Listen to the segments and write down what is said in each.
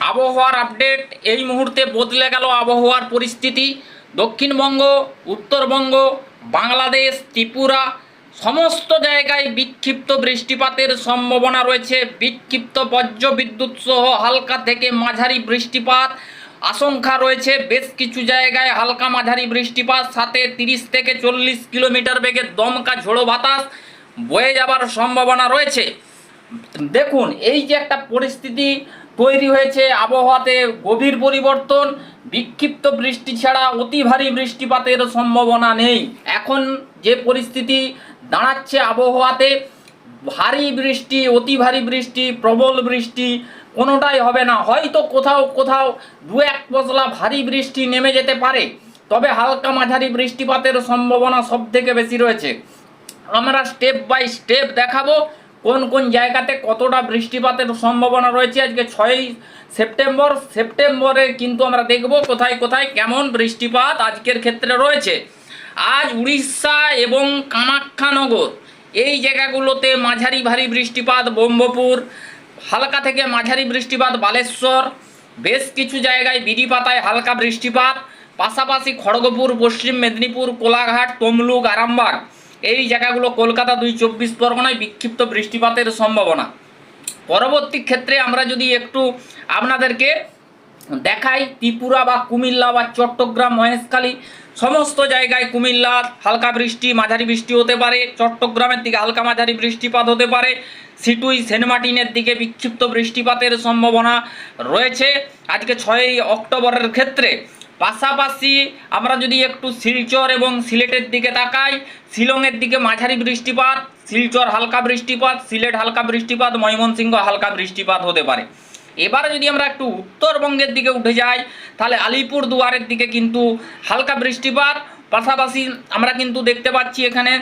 আবহাওয়ার আপডেট, এই মুহূর্তে বদলে গেল আবহাওয়ার পরিস্থিতি। দক্ষিণবঙ্গ, উত্তরবঙ্গ, বাংলাদেশ, ত্রিপুরা, সমস্ত জায়গায় বিক্ষিপ্ত বৃষ্টিপাতের সম্ভাবনা রয়েছে। বিক্ষিপ্ত বজ্র বিদ্যুৎ সহ হালকা থেকে মাঝারি বৃষ্টিপাত আশঙ্কা রয়েছে। বেশ কিছু জায়গায় হালকা মাঝারি বৃষ্টিপাত, সাথে তিরিশ থেকে চল্লিশ কিলোমিটার বেগে দমকা ঝোড়ো বাতাস বয়ে যাবার সম্ভাবনা রয়েছে। দেখুন, এই যে একটা পরিস্থিতি তৈরি হয়েছে আবহাওয়াতে গভীর পরিবর্তন, বিক্ষিপ্ত বৃষ্টি ছাড়া অতি ভারী বৃষ্টিপাতের সম্ভাবনা নেই। এখন যে পরিস্থিতি দাঁড়াচ্ছে আবহাওয়াতে, ভারী বৃষ্টি, অতি ভারী বৃষ্টি, প্রবল বৃষ্টি কোনোটাই হবে না। হয়তো কোথাও কোথাও দু এক পশলা ভারী বৃষ্টি নেমে যেতে পারে, তবে হালকা মাঝারি বৃষ্টিপাতের সম্ভাবনা সব থেকে বেশি রয়েছে। আমরা স্টেপ বাই স্টেপ দেখাবো কোন কোন জায়গাতে কতটা বৃষ্টিপাতের সম্ভাবনা রয়েছে? আজকে ছয়ই সেপ্টেম্বর, সেপ্টেম্বরে কিন্তু আমরা দেখব কোথায় কোথায় কেমন বৃষ্টিপাত আজকের ক্ষেত্রে রয়েছে। আজ উড়িষ্যা এবং কামাখ্যানগর এই জায়গাগুলোতে মাঝারি ভারী বৃষ্টিপাত ব্রহ্মপুর, হালকা থেকে মাঝারি বৃষ্টিপাত বালেশ্বর, বেশ কিছু জায়গায় বিড়িপাতায় হালকা বৃষ্টিপাত, পাশাপাশি খড়গপুর, পশ্চিম মেদিনীপুর, কোলাঘাট, তমলুক, আরামবাগ। এই জায়গাগুলো কলকাতা দুই চব্বিশ পরগনায় বিক্ষিপ্ত বৃষ্টিপাতের সম্ভাবনা। পরবর্তী ক্ষেত্রে আমরা যদি একটু আপনাদেরকে দেখাই ত্রিপুরা বা কুমিল্লা বা চট্টগ্রাম, মহেশখালী, সমস্ত জায়গায় কুমিল্লা হালকা বৃষ্টি, মাঝারি বৃষ্টি হতে পারে। চট্টগ্রামের দিকে হালকা মাঝারি বৃষ্টিপাত হতে পারে। সিটুই, সেন্ট মার্টিনের দিকে বিক্ষিপ্ত বৃষ্টিপাতের সম্ভাবনা রয়েছে। আজকে ছয়ই অক্টোবরের ক্ষেত্রে পাশাপাশি আমরা যদি একটু শিলচর এবং সিলেটের দিকে তাকাই, শিলংয়ের দিকে মাঝারি বৃষ্টিপাত, শিলচর হালকা বৃষ্টিপাত, সিলেট হালকা বৃষ্টিপাত, ময়মনসিংহ হালকা বৃষ্টিপাত হতে পারে। এবারে যদি আমরা একটু উত্তরবঙ্গের দিকে উঠে যাই, তাহলে আলিপুর দুয়ারের দিকে কিন্তু হালকা বৃষ্টিপাত, পাশাপাশি আমরা কিন্তু দেখতে পাচ্ছি এখানে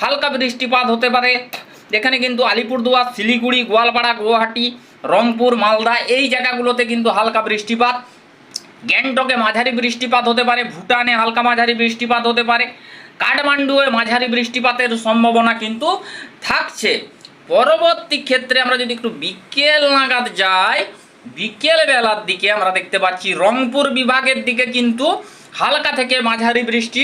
হালকা বৃষ্টিপাত হতে পারে। এখানে কিন্তু আলিপুরদুয়ার, শিলিগুড়ি, গোয়ালপাড়া, গুয়াহাটি, রংপুর, মালদা এই জায়গাগুলোতে কিন্তু হালকা বৃষ্টিপাত। গ্যাংটকে মাঝারি বৃষ্টিপাত হতে পারে, ভুটানে হালকা মাঝারি বৃষ্টিপাত হতে পারে, কাঠমান্ডুয়ে মাঝারি বৃষ্টিপাতের সম্ভাবনা কিন্তু থাকছে। পরবর্তী ক্ষেত্রে আমরা যদি একটু বিকেল নাগাদ যাই, বিকেল বেলার দিকে আমরা দেখতে পাচ্ছি রংপুর বিভাগের দিকে কিন্তু হালকা থেকে মাঝারি বৃষ্টি,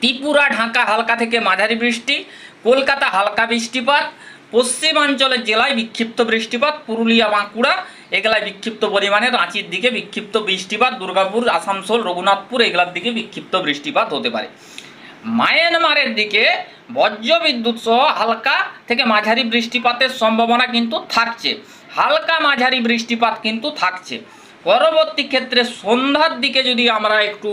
ত্রিপুরা, ঢাকা হালকা থেকে মাঝারি বৃষ্টি, কলকাতা হালকা বৃষ্টিপাত, পশ্চিমাঞ্চলের জেলায় বিক্ষিপ্ত বৃষ্টিপাত, পুরুলিয়া, বাঁকুড়া এগুলায় বিক্ষিপ্ত পরিমাণে রাঁচির দিকে বিক্ষিপ্ত বৃষ্টিপাত, দুর্গাপুর, আসানসোল, রঘুনাথপুর এগুলার দিকে বিক্ষিপ্ত বৃষ্টিপাত হতে পারে। মায়ানমারের দিকে বজ্রবিদ্যুৎ সহ হালকা থেকে মাঝারি বৃষ্টিপাতের সম্ভাবনা কিন্তু থাকছে। হালকা মাঝারি বৃষ্টিপাত কিন্তু থাকছে। পরবর্তী ক্ষেত্রে সন্ধ্যার দিকে যদি আমরা একটু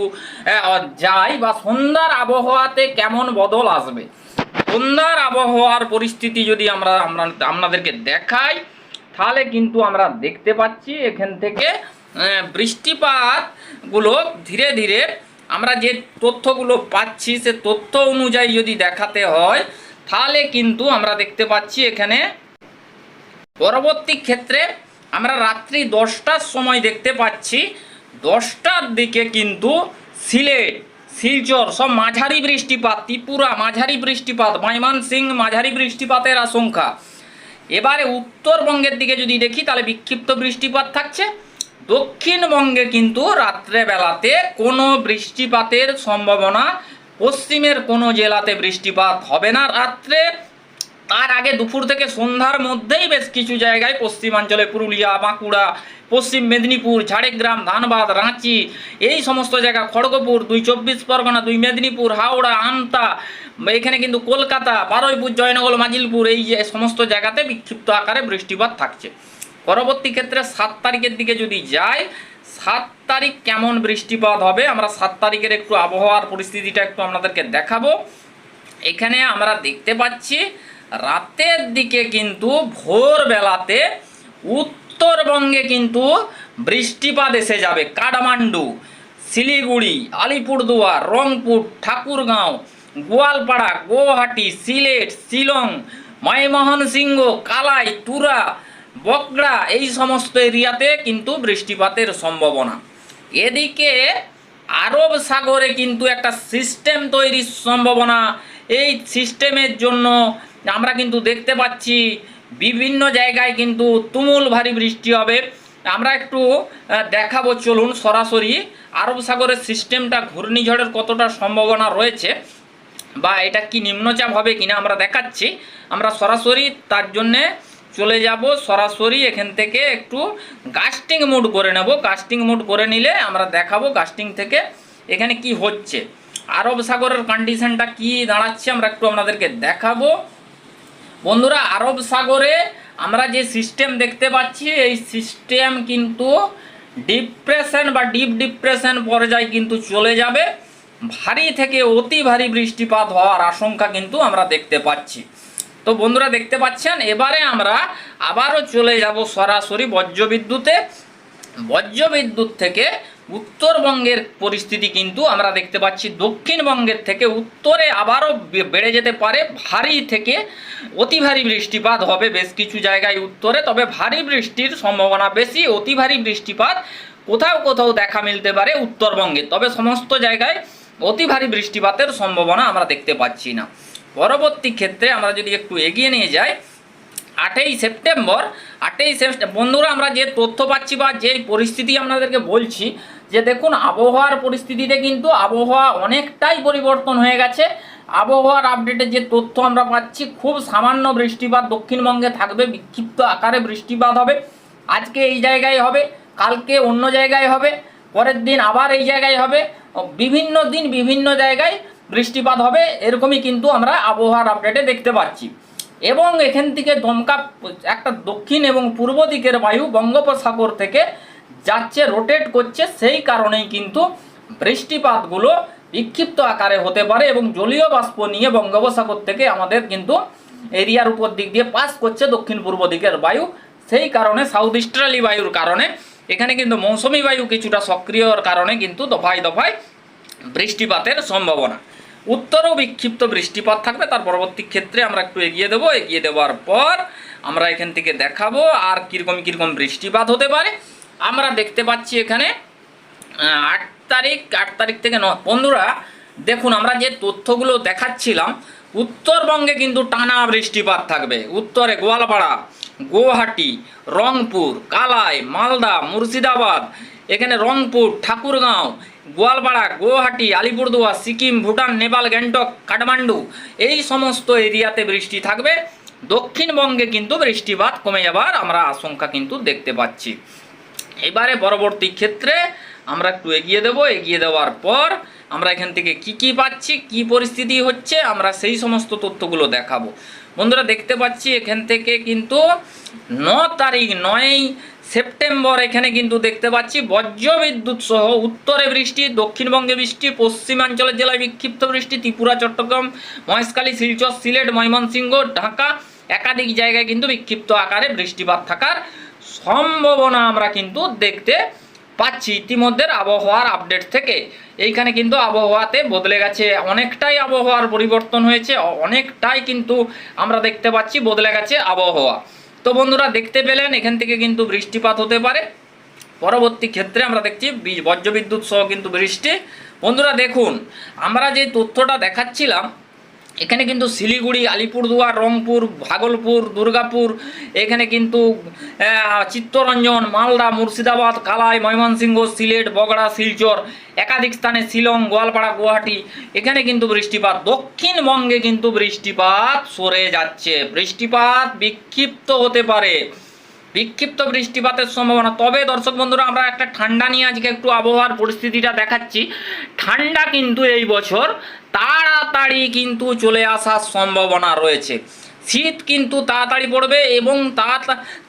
যাই বা সন্ধ্যার আবহাওয়াতে কেমন বদল আসবে? সন্ধ্যার আবহাওয়ার পরিস্থিতি যদি আমরা আমরা, আপনাদেরকে দেখাই তাহলে কিন্তু আমরা দেখতে পাচ্ছি এখান থেকে বৃষ্টিপাতগুলো ধীরে ধীরে আমরা যে তথ্যগুলো পাচ্ছি, সে তথ্য অনুযায়ী যদি দেখাতে হয়, তাহলে কিন্তু আমরা দেখতে পাচ্ছি এখানে পরবর্তী ক্ষেত্রে আমরা রাত্রি দশটার সময় দেখতে পাচ্ছি, দশটার দিকে কিন্তু সিলেট, শিলচর, সব মাঝারি বৃষ্টিপাত, ত্রিপুরা মাঝারি বৃষ্টিপাত ময়মনসিং মাঝারি বৃষ্টিপাতের আশঙ্কা। এবারে উত্তরবঙ্গের দিকে যদি দেখি, তাহলে বিক্ষিপ্ত বৃষ্টিপাত থাকছে। দক্ষিণবঙ্গে কিন্তু রাত্রেবেলাতে কোনো বৃষ্টিপাতের সম্ভাবনা, পশ্চিমের কোনো জেলাতে বৃষ্টিপাত হবে না। রাত্রে, তার আগে দুপুর থেকে সন্ধ্যার মধ্যেই বেশ কিছু জায়গায় পশ্চিমাঞ্চলে পুরুলিয়া, বাঁকুড়া, পশ্চিম মেদিনীপুর, ঝাড়গ্রাম, ধানবাদ, রাঁচি, এই সমস্ত জায়গা, খড়গপুর, দুই চব্বিশ পরগনা, দুই মেদিনীপুর, হাওড়া, আমতা এখানে কিন্তু কলকাতা, বারুইপুর, জয়নগর, মাজিলপুর, এই যে সমস্ত জায়গাতে বিক্ষিপ্ত আকারে বৃষ্টিপাত থাকছে। পরবর্তী ক্ষেত্রে সাত তারিখের দিকে যদি যাই, সাত তারিখ কেমন বৃষ্টিপাত হবে? আমরা সাত তারিখের একটু আবহাওয়ার পরিস্থিতিটা একটু আপনাদেরকে দেখাবো। এখানে আমরা দেখতে পাচ্ছি, রাতের দিকে কিন্তু ভোরবেলাতে উত্তরবঙ্গে কিন্তু বৃষ্টিপাত এসে যাবে। কাঠমান্ডু, শিলিগুড়ি, আলিপুরদুয়ার, রংপুর, ঠাকুরগাঁও গোয়ালপাড়া, গুয়াহাটি, সিলেট, শিলং ময়মোহন সিংহ কালাই, তুরা বকড়া এই সমস্ত এরিয়াতে কিন্তু বৃষ্টিপাতের সম্ভাবনা। এদিকে আরব সাগরে কিন্তু একটা সিস্টেম তৈরির সম্ভাবনা। এই সিস্টেমের জন্য আমরা কিন্তু দেখতে পাচ্ছি বিভিন্ন জায়গায় কিন্তু তুমুল ভারী বৃষ্টি হবে। আমরা একটু দেখাবো, চলুন সরাসরি। আরব সাগরের সিস্টেমটা ঘূর্ণিঝড়ের কতটা সম্ভাবনা রয়েছে। বা এটা কি নিম্নচাপ হবে কিনা আমরা দেখাচ্ছি। আমরা সরাসরি তার জন্যে চলে যাব, সরাসরি এখান থেকে একটু গাস্টিং মোড করে নেব। গাস্টিং মোড করে নিলে আমরা দেখাবো গাস্টিং থেকে এখানে কি হচ্ছে। আরব সাগরের কন্ডিশনটা কি দাঁড়াচ্ছে আমরা একটু আপনাদেরকে দেখাবো। বন্ধুরা, আরব সাগরে আমরা যে সিস্টেম দেখতে পাচ্ছি, এই সিস্টেম কিন্তু ডিপ্রেশন বা ডিপ ডিপ্রেশন পর্যায়ে কিন্তু চলে যাবে। ভারী থেকে অতি ভারী বৃষ্টিপাত হওয়ার আশঙ্কা কিন্তু আমরা দেখতে পাচ্ছি। তো বন্ধুরা দেখতে পাচ্ছেন, এবারে আমরা আবারও চলে যাব সরাসরি বজ্রবিদ্যুতে। বজ্রবিদ্যুৎ থেকে উত্তরবঙ্গের পরিস্থিতি কিন্তু আমরা দেখতে পাচ্ছি। দক্ষিণবঙ্গের থেকে উত্তরে আবারও বেড়ে যেতে পারে। ভারী থেকে অতি ভারী বৃষ্টিপাত হবে বেশ কিছু জায়গায় উত্তরে। তবে ভারী বৃষ্টির সম্ভাবনা বেশি, অতি ভারী বৃষ্টিপাত কোথাও কোথাও দেখা মিলতে পারে উত্তরবঙ্গে। তবে সমস্ত জায়গায় অতি ভারী বৃষ্টিপাতের সম্ভাবনা আমরা দেখতে পাচ্ছি না। পরবর্তী ক্ষেত্রে আমরা যদি একটু এগিয়ে নিয়ে যাই, আটই সেপ্টেম্বর আটই সেপ্টেম্বর, বন্ধুরা আমরা যে তথ্য পাচ্ছি বা যে পরিস্থিতি আপনাদেরকে বলছি, যে দেখুন আবহাওয়ার পরিস্থিতিতে কিন্তু আবহাওয়া অনেকটাই পরিবর্তন হয়ে গেছে। আবহাওয়ার আপডেটের যে তথ্য আমরা পাচ্ছি, খুব সামান্য বৃষ্টিপাত দক্ষিণবঙ্গে থাকবে, বিক্ষিপ্ত আকারে বৃষ্টিপাত হবে। আজকে এই জায়গায় হবে, কালকে অন্য জায়গায় হবে, পরের দিন আবার এই জায়গায় হবে। বিভিন্ন দিন বিভিন্ন জায়গায় বৃষ্টিপাত হবে, এরকমই কিন্তু আমরা আবহাওয়ার আপডেটে দেখতে পাচ্ছি। এবং এখান থেকে দমকা একটা দক্ষিণ এবং পূর্ব দিকের বায়ু বঙ্গোপসাগর থেকে যাচ্ছে রোটেট করছে, সেই কারণেই কিন্তু বৃষ্টিপাতগুলো বিক্ষিপ্ত আকারে হতে পারে এবং জলীয় বাষ্প নিয়ে বঙ্গোপসাগর থেকে আমাদের কিন্তু এরিয়ার উপর দিক দিয়ে পাস করছে দক্ষিণ পূর্ব দিকের বায়ু। সেই কারণে সাউথ ইস্টার্লি বায়ুর কারণে এখানে কিন্তু মৌসুমি বায়ু কিছুটা সক্রিয়র কারণে কিন্তু দফায় দফায় বৃষ্টিপাতের সম্ভাবনা। উত্তরেও বিক্ষিপ্ত বৃষ্টিপাত থাকবে, তার পরবর্তী ক্ষেত্রে আমরা একটু এগিয়ে দেবো। এগিয়ে দেওয়ার পর আমরা এখান থেকে দেখাবো আর কীরকম কীরকম বৃষ্টিপাত হতে পারে। আমরা দেখতে পাচ্ছি এখানে আট তারিখ আট তারিখ থেকে ন বন্ধুরা, দেখুন, আমরা যে তথ্যগুলো দেখাচ্ছিলাম, উত্তরবঙ্গে কিন্তু টানা বৃষ্টিপাত থাকবে। উত্তরে গোয়ালপাড়া গুয়াহাটি, রংপুর, কালাই, মালদা, মুর্শিদাবাদ, এখানে রংপুর, ঠাকুরগাঁও, গোয়ালপাড়া, গুয়াহাটি, আলিপুরদুয়ার, সিকিম, ভুটান, নেপাল, গ্যাংটক, কাঠমান্ডু, এই সমস্ত এরিয়াতে বৃষ্টি থাকবে। দক্ষিণবঙ্গে কিন্তু বৃষ্টিপাত কমে যাবার আমরা আশঙ্কা কিন্তু দেখতে পাচ্ছি। এবারে পরবর্তী ক্ষেত্রে আমরা একটু এগিয়ে দেব। এগিয়ে দেওয়ার পর আমরা এখান থেকে কি কি পাচ্ছি, কি পরিস্থিতি হচ্ছে, আমরা সেই সমস্ত তথ্যগুলো দেখাবো। বন্ধুরা দেখতে পাচ্ছি এখান থেকে কিন্তু ন তারিখ নয়ই সেপ্টেম্বর এখানে কিন্তু দেখতে পাচ্ছি বজ্র বিদ্যুৎ সহ উত্তরে বৃষ্টি, দক্ষিণবঙ্গে বৃষ্টি পশ্চিমাঞ্চলের জেলায় বিক্ষিপ্ত বৃষ্টি, ত্রিপুরা, চট্টগ্রাম, মহেশখালী, শিলচর, সিলেট, ময়মনসিংহ, ঢাকা একাধিক জায়গায় কিন্তু বিক্ষিপ্ত আকারে বৃষ্টিপাত থাকার সম্ভাবনা আমরা কিন্তু দেখতে পাচ্ছি ইতিমধ্যে আবহাওয়ার আপডেট থেকে। এইখানে কিন্তু আবহাওয়াতে বদলে গেছে। অনেকটাই আবহাওয়ার পরিবর্তন হয়েছে। অনেকটাই কিন্তু আমরা দেখতে পাচ্ছি বদলে গেছে আবহাওয়া। তো বন্ধুরা, দেখতে পেলেন, এখান থেকে কিন্তু বৃষ্টিপাত হতে পারে। পরবর্তী ক্ষেত্রে আমরা দেখছি বজ্রবিদ্যুৎ সহ কিন্তু বৃষ্টি। বন্ধুরা, দেখুন, আমরা যে তথ্যটা দেখাচ্ছিলাম এখানে কিন্তু শিলিগুড়ি, আলিপুরদুয়ার, রংপুর, ভাগলপুর, দুর্গাপুর, এখানে কিন্তু চিত্তরঞ্জন, মালদা, মুর্শিদাবাদ, কালাই, ময়মনসিংহ, সিলেট, বগড়া, শিলচর, একাধিক স্থানে শিলং, গোয়ালপাড়া, গুয়াহাটি, এখানে কিন্তু বৃষ্টিপাত। দক্ষিণবঙ্গে কিন্তু বৃষ্টিপাত সরে যাচ্ছে। বৃষ্টিপাত বিক্ষিপ্ত হতে পারে। বিক্ষিপ্ত বৃষ্টিপাতের সম্ভাবনা। তবে দর্শক বন্ধুরা, আমরা একটা ঠান্ডা নিয়ে আজকে একটু আবহাওয়ার পরিস্থিতিটা দেখাচ্ছি। ঠান্ডা কিন্তু এই বছর তাড়াতাড়ি কিন্তু চলে আসার সম্ভাবনা রয়েছে। শীত কিন্তু তাড়াতাড়ি পড়বে এবং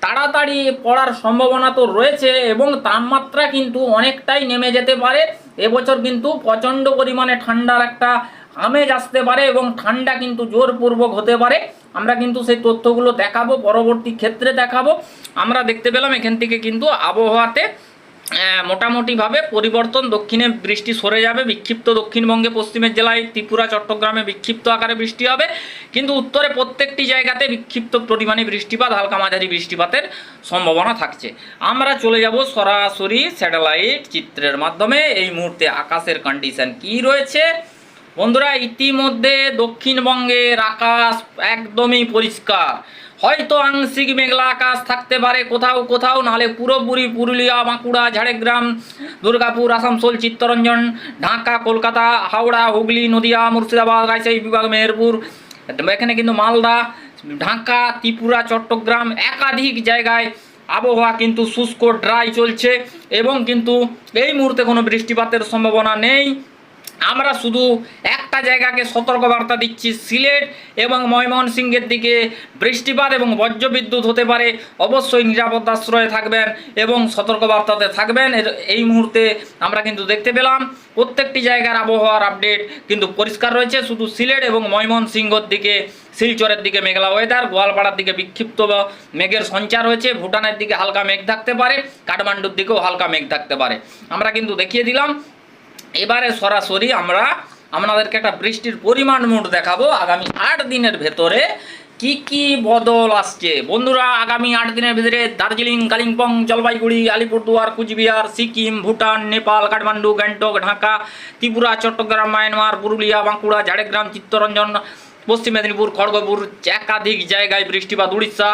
তাড়াতাড়ি পড়ার সম্ভাবনা তো রয়েছে এবং তাপমাত্রা কিন্তু অনেকটাই নেমে যেতে পারে। এবছর কিন্তু প্রচণ্ড পরিমাণে ঠান্ডার একটা আমেজ আসতে পারে এবং ঠান্ডা কিন্তু জোরপূর্বক হতে পারে। আমরা কিন্তু সেই তথ্যগুলো দেখাবো, পরবর্তী ক্ষেত্রে দেখাবো। আমরা দেখতে পেলাম এখান থেকে কিন্তু আবহাওয়াতে মোটামুটিভাবে পরিবর্তন। দক্ষিণে বৃষ্টি সরে যাবে, বিক্ষিপ্ত দক্ষিণবঙ্গে, পশ্চিমের জেলায় ত্রিপুরা, চট্টগ্রামে বিক্ষিপ্ত আকারে বৃষ্টি হবে। কিন্তু উত্তরে প্রত্যেকটি জায়গাতে বিক্ষিপ্ত পরিমাণে বৃষ্টিপাত, হালকা মাঝারি বৃষ্টিপাতের সম্ভাবনা থাকছে। আমরা চলে যাব সরাসরি স্যাটেলাইট চিত্রের মাধ্যমে। এই মুহূর্তে আকাশের কন্ডিশন কি রয়েছে? বন্ধুরা, ইতিমধ্যে দক্ষিণবঙ্গের আকাশ একদমই পরিষ্কার। হয়তো আংশিক মেঘলা আকাশ থাকতে পারে কোথাও কোথাও, নাহলে পুরোপুরি পুরুলিয়া, বাঁকুড়া, ঝাড়গ্রাম, দুর্গাপুর, আসানসোল, চিত্তরঞ্জন, ঢাকা, কলকাতা, হাওড়া, হুগলি, নদিয়া, মুর্শিদাবাদ, রাজশাহী, বিভাগ, মেহেরপুর, এখানে কিন্তু মালদা, ঢাকা, ত্রিপুরা, চট্টগ্রাম একাধিক জায়গায় আবহাওয়া কিন্তু শুষ্ক ড্রাই চলছে এবং কিন্তু এই মুহূর্তে কোনো বৃষ্টিপাতের সম্ভাবনা নেই। আমরা শুধু একটা জায়গাকে সতর্কবার্তা দিচ্ছি, সিলেট এবং ময়মনসিংহের দিকে। বৃষ্টিপাত এবং বজ্রবিদ্যুৎ হতে পারে, অবশ্যই নিরাপদ আশ্রয়ে থাকবেন এবং সতর্কবার্তাতে থাকবেন। এই মুহূর্তে আমরা কিন্তু দেখতে পেলাম, প্রত্যেকটি জায়গার আবহাওয়ার আপডেট কিন্তু পরিষ্কার রয়েছে। শুধু সিলেট এবং ময়মনসিংহর দিকে, শিলচরের দিকে মেঘলা ওয়েদার গোয়ালপাড়ার দিকে বিক্ষিপ্ত মেঘের সঞ্চার হয়েছে ভুটানের দিকে হালকা মেঘ থাকতে পারে, কাঠমান্ডুর দিকেও হালকা মেঘ থাকতে পারে। আমরা কিন্তু দেখিয়ে দিলাম এবারে সরাসরি আমরা আপনাদেরকে একটা বৃষ্টির পরিমাণ মোট দেখাবো আগামী আট দিনের ভেতরে কি কি বদল আসছে। বন্ধুরা, আগামী আট দিনের ভিতরে দার্জিলিং, কালিম্পং, জলপাইগুড়ি, আলিপুরদুয়ার, কুচবিহার, সিকিম, ভুটান, নেপাল, কাঠমান্ডু, গ্যাংটক, ঢাকা, ত্রিপুরা, চট্টগ্রাম, মায়ানমার, পুরুলিয়া, বাঁকুড়া, ঝাড়গ্রাম, চিত্তরঞ্জন, পশ্চিম মেদিনীপুর, খড়গপুর, একাধিক জায়গায় বৃষ্টিপাত। উড়িষ্যা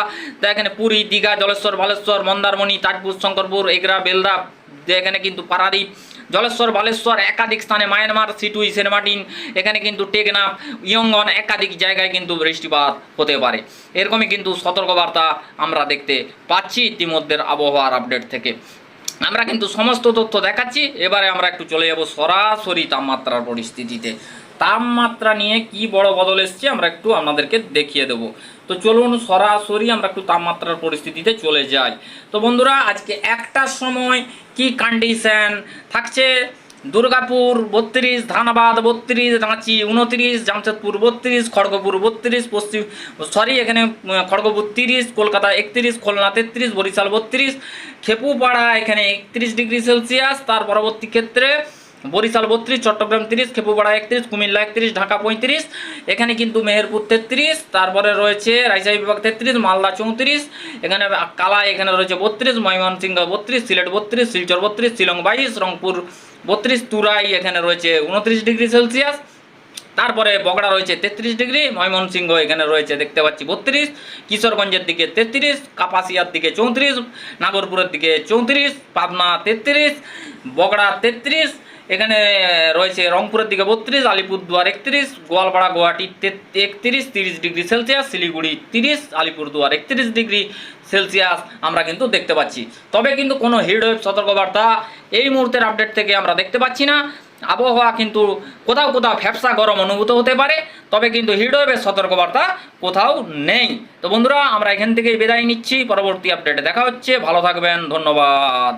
এখানে পুরী, দীঘা, জলেশ্বর, বালেশ্বর, মন্দারমণি, তাজপুর, শঙ্করপুর, এগরা, বেলদা এখানে কিন্তু পারাদ্বীপ জলেশ্বর, বালেশ্বর, একাধিক স্থানে মায়ানমার সিটুই সেনমার্টিন এখানে কিন্তু টেকনাফ, ইয়ঙ্গন, একাধিক জায়গায় কিন্তু বৃষ্টিপাত হতে পারে। এরকমই কিন্তু সতর্কবার্তা আমরা দেখতে পাচ্ছি ইতিমধ্যে আবহাওয়ার আপডেট থেকে। আমরা কিন্তু সমস্ত তথ্য দেখাচ্ছি, এবারে আমরা একটু চলে যাব সরাসরি তাপমাত্রার পরিস্থিতিতে। তাপমাত্রা নিয়ে কি বড় বদল এসছে আমরা একটু আপনাদেরকে দেখিয়ে দেবো। তো চলুন সরাসরি আমরা একটু তাপমাত্রার পরিস্থিতিতে চলে যাই। তো বন্ধুরা, আজকে একটার সময় কি কন্ডিশন থাকছে দুর্গাপুর বত্রিশ, ধানবাদ বত্রিশ, রাঁচি উনত্রিশ, জামশেদপুর বত্রিশ, খড়গপুর বত্রিশ, পশ্চিম সরি এখানে খড়গপুর তিরিশ, কলকাতা একত্রিশ, খুলনা তেত্রিশ, বরিশাল বত্রিশ, খেপুপাড়া এখানে একত্রিশ ডিগ্রি সেলসিয়াস, তার পরবর্তী ক্ষেত্রে বরিশাল বত্রিশ, চট্টগ্রাম তিরিশ, খেপুপাড়া একত্রিশ, কুমিল্লা একত্রিশ, ঢাকা পঁয়ত্রিশ, এখানে কিন্তু মেহেরপুর তেত্রিশ, তারপরে রয়েছে রাজশাহী বিভাগ তেত্রিশ, মালদা চৌত্রিশ, এখানে কালা, এখানে রয়েছে বত্রিশ, ময়মনসিংহ বত্রিশ, সিলেট বত্রিশ, শিলচর বত্রিশ, শিলং বাইশ, রংপুর বত্রিশ, তুরাই, এখানে রয়েছে উনত্রিশ ডিগ্রি সেলসিয়াস, তারপরে বগড়া রয়েছে তেত্রিশ ডিগ্রি, ময়মনসিংহ এখানে রয়েছে দেখতে পাচ্ছি বত্রিশ, কিশোরগঞ্জের দিকে তেত্রিশ, কাপাসিয়ার দিকে চৌত্রিশ, নাগরপুরের দিকে চৌত্রিশ, পাবনা তেত্রিশ, বগড়া তেত্রিশ এখানে রয়েছে রংপুরের দিকে বত্রিশ, আলিপুরদুয়ার একত্রিশ, গোয়ালপাড়া, গুয়াহাটি একত্রিশ, তিরিশ ডিগ্রি সেলসিয়াস, শিলিগুড়ি তিরিশ, আলিপুরদুয়ার একত্রিশ ডিগ্রি সেলসিয়াস আমরা কিন্তু দেখতে পাচ্ছি। তবে কিন্তু কোনো হিটওয়েভ সতর্কবার্তা এই মুহূর্তের আপডেট থেকে আমরা দেখতে পাচ্ছি না। আবহাওয়া কিন্তু কোথাও কোথাও ফ্যাপসা গরম অনুভূত হতে পারে, তবে কিন্তু হিটওয়েভের সতর্কবার্তা কোথাও নেই। তো বন্ধুরা, আমরা এখান থেকেই বিদায় নিচ্ছি। পরবর্তী আপডেটে দেখা হচ্ছে। ভালো থাকবেন। ধন্যবাদ।